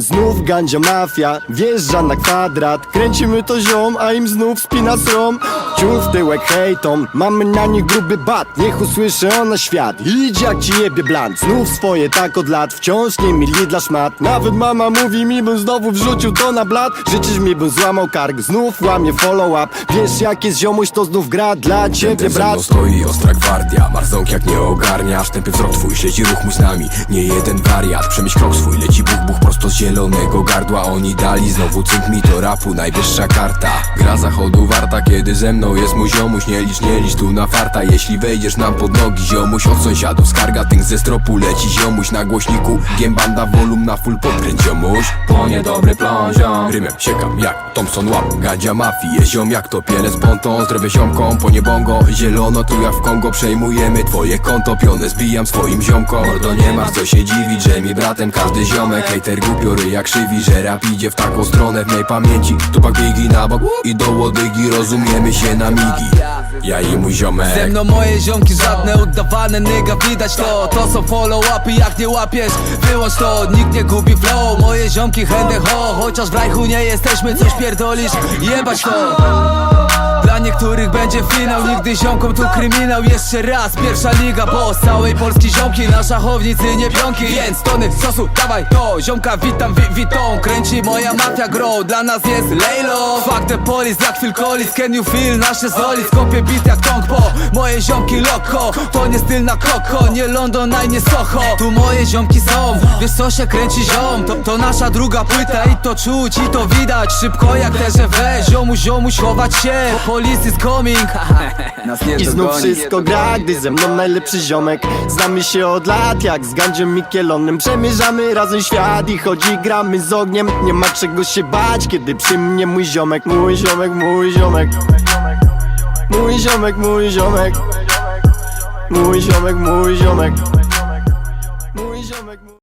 Znów gandzia mafia, wjeżdża na kwadrat. Kręcimy to ziom, a im znów spina srom Ciul w tyłek hejtom, mamy na nich gruby bat. Niech usłyszy ona świat, idź jak ci jebie bland Znów swoje tak od lat, wciąż nie mili dla szmat. Nawet mama mówi mi, bym znowu wrzucił to na blat. Życzysz mi, bym złamał kark, znów łamie follow up Wiesz jak jest ziomuś, to znów gra dla ciebie brat. stoi ostra gwardia. Marzonk jak nie ogarniasz Tępy wzrok twój, śledzi ruch mój z nami. Nie jeden wariat, przemyśl krok swój Leci buch, buch prosto z zielonego gardła Oni dali. Znowu cynk mi to rapu Najwyższa karta. Gra zachodu warta, kiedy ze mną jest mój ziomuś. Nie licz, nie licz tu na farta. Jeśli wejdziesz nam pod nogi ziomuś Od sąsiadów skarga, tynk ze stropu leci ziomuś Na głośniku, giembanda volum na full podkręć ziomuś. Po niedobry plon ziom. Rymem siekam jak Thompson łap. Gadzia mafii, je ziom jak to pielec ponton. Zdrowie ziomkom, po niebongo Zielono tu jak w Kongo. Przejmujemy twoje konto, pionę zbijam swoim ziomkom. Mordo nie masz co się dziwić, że mi bratem każdy ziomek. Hejter głupiory jak krzywi, że rap idzie w taką stronę W mej pamięci, tupak bigi na bok I do łodygi, rozumiemy się na migi. Ja i mój ziomek. Ze mną moje ziomki żadne udawane nyga widać to. To są follow-upy jak nie łapiesz Wyłącz to, nikt nie gubi flow Moje ziomki chętne ho. Chociaż w rajchu nie jesteśmy coś pierdolisz Jebać to niektórych będzie finał, nigdy ziomkom tu kryminał. Jeszcze raz, pierwsza liga, bo z całej Polski ziomki. Na szachownicy nie pionki, więc tony sosu, dawaj to. Ziomka witam, wi witą, kręci moja mafia grow Dla nas jest Lejlo. Fuck the police, jak Phil Collins, can you feel nasze zoli? Skopię bit jak Tong Po, moje ziomki loko To nie styl na koko, nie London, a nie Soho. Tu moje ziomki są, wiesz co się kręci ziom? To, to nasza druga płyta i to czuć i to widać. Szybko jak TGW, ziomu ziomu chować się is coming Nas nie I znów dogoni. wszystko gra, gdy ze mną najlepszy ziomek. Znamy się od lat, jak z Gandziem Mikielonem Przemierzamy razem świat i chodzi gramy z ogniem. Nie ma czego się bać, kiedy przy mnie mój ziomek Mój ziomek, mój ziomek. Mój ziomek, mój ziomek. Mój ziomek, mój ziomek